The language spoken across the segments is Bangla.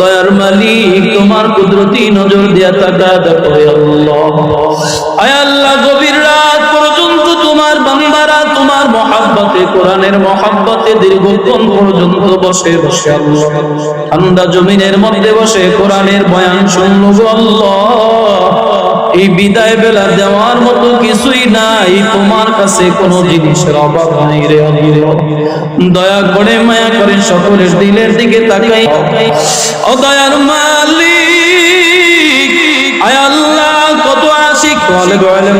দয়ার মালিক, তোমার কুদরতি নজর দিয়া তাকা দেখো আল্লাহ। গভীর রাত পর্যন্ত তোমার বান্দারা তোমার মহাব্বতে, কোরআনের মহাব্বতে দীর্ঘক্ষণ পর্যন্ত বসে বসে ঠান্ডা জমিনের মধ্যে বসে কোরআনের বয়ান শুনলো আল্লাহ। এই বিদায় বেলা দেওয়ার মতো কিছুই নাই। তোমার কাছে কোনো জিনিসের অভাব নাই রে দয়া করে মায়া করে সকলের দিলের দিকে তাকাই। ও দয়ার আল্লাহ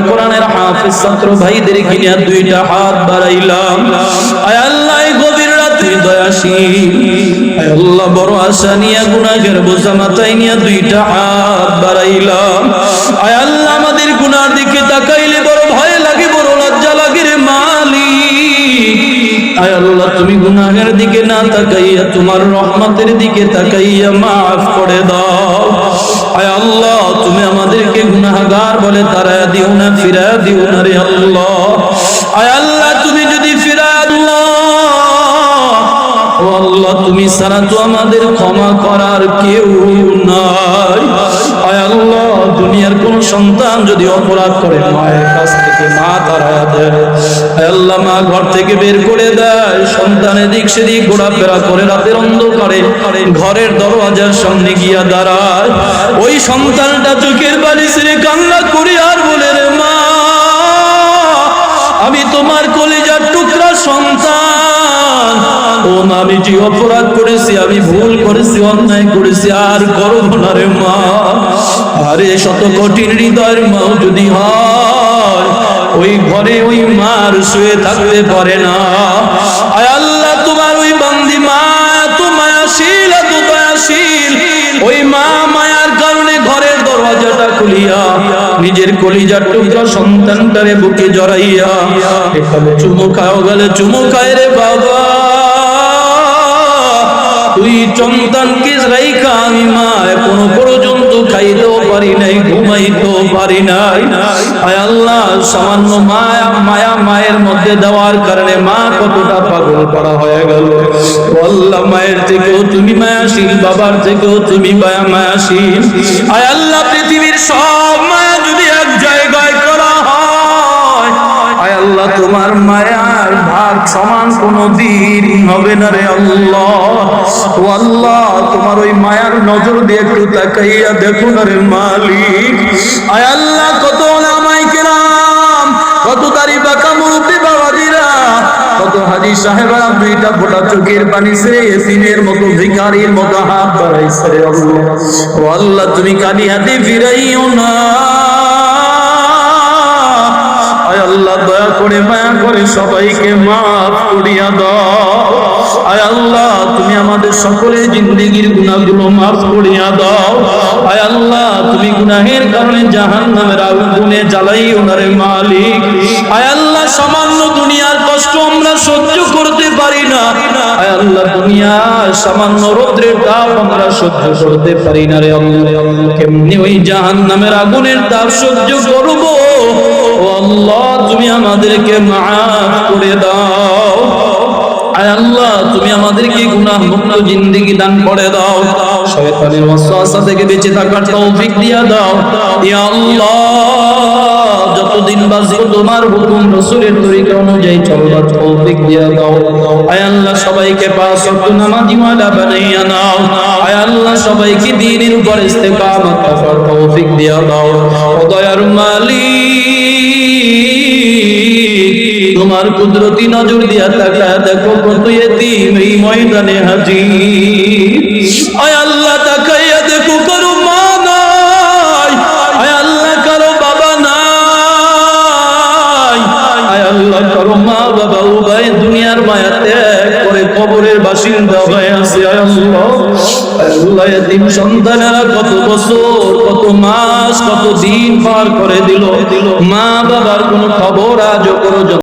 কোরআনের হাফিজ ছাত্র ভাইদের দুইটা হাত বাড়াইলাম। আমাদের গুনার দিকে তাকাইলে বড় ভয় লাগে, বড় লজ্জা লাগে রে মালি আয় তুমি গুনাহের দিকে না তাকাইয়া, তোমার রহমতের দিকে তাকাইয়া মাফ করে দাও। তুমি সারা তো আমাদের ক্ষমা করার কেউ নাই। আল্লাহ, দুনিয়ার কোন সন্তান যদি অপরাধ করে, মায়ের কাছ থেকে মা তারা দেয়। মা ঘর থেকে বের করে দেয়। সন্তানের দিক সেদিক ঘোরাফেরা করে, রাতের অন্ধকারে ঘরের দরওয়াজার সামনে গিয়া দাঁড়ায়। ওই সন্তানটা চোখের বালি ছেড়ে কান্না করি আর বলে রে মা, আমি তোমার কলিজার টুকরা সন্তান। ও মা আমি যে অপরাধ করেছি, আমি ভুল করেছি, অন্যায় করেছি, আর করব না রে মা। আরে, শত কঠিন হৃদয়ের মাও যদি হয়, ওই ঘরে ওই মার শুয়ে থাকতে পারে না। আয় দরওয়াজাটা নিজের কলিজার টুকরা সন্তানটারে বুকে জড়াইয়া, এখানে চুমু খাও গেলে চুমু খায় রে বাবা। তুই আমি পর্যন্ত পারি নাই পারি নাই। আয় আল্লাহ, সামান্য মায়া মায়া মায়ের মধ্যে দেওয়ার কারণে মা কতটা পাগল করা হয়ে গেল। আল্লাহ, মায়ের থেকেও তুমি মায়াশীল, বাবার থেকেও তুমি আয় তোমার মায়ার ভাগ সমান কোনো দিন হবে না রে আল্লাহ। ও আল্লাহ, তোমার ওই মায়ার নজর দিয়ে একটু তাকাইয়া দেখো না রে মালিক। আয় আল্লাহ, কত নামাই কেরাম, কত তারি বাঁকা মুরব্বী বাবাজিরা, কত হাজি সাহেবরা দুইটা ফোটা চোখের পানি সে এসিনের মতো ভিখারির মতো হাত বাড়াইছে ও আল্লাহ, তুমি কালি হাতে ফিরাইও না। আয় আল্লাহ, দয়া করে মায়া করে সবাইকে মাফ করিয়া দাও। আয় আল্লাহ, তুমি আমাদের সকলের জিন্দগির গুনাহগুলো মাফ করিয়া দাও। আয় আল্লাহ, তুমি গুনাহের কারণে জাহান নামের আগুনে জ্বালাই ওনারে মালিক। আয় আল্লাহ, সামান্য দুনিয়ার কষ্ট আমরা সহ্য করতে পারি না। আয় আল্লাহ, দুনিয়ার সামান্য রৌদ্রের তাপ আমরা সহ্য করতে পারি না রে কেমনি ওই জাহান নামের আগুনের তাপ সহ্য করব? তুমি আমাদেরকে মাফ করে দাও। আয় আল্লাহ, তুমি আমাদেরকে গুনাহ মুক্ত জিন্দেগি দান করে দাও। শয়তানের ওয়াসওয়াসা থেকে বেঁচে থাকার তৌফিক দিয়া দাও। ইয়া আল্লাহ, যতদিন বাঁচব তোমার হুকুম রাসূলের তরিকা অনুযায়ী চলবার তৌফিক দিয়া দাও। আয় আল্লাহ, সবাইকে পাঁচ ওয়াক্ত নামাজি ওয়ালা বানাইয়া নাও। আয় আল্লাহ, সবাইকে দ্বীনের উপর ইস্তেকামত রাখার তৌফিক দিয়া দাও। তোমার কুদরতি নজর দিয়া তাকা দেখো কত এতিম এই ময়দানে হাজির। আয় আল্লাহ তাকাইয়া দেখো কারও মা নাই। আয় আল্লাহ বাবা নাই। আয় আল্লাহ মা বাবা উভয় দুনিয়ার মায়া ত্যাগ করে কবরের বাসিন্দা হয়ে আছে। আয় আল্লাহ। কত বছর, কত মাস, কত দিন পার করে দিল। মা বাবার কোনো খবর আজও করো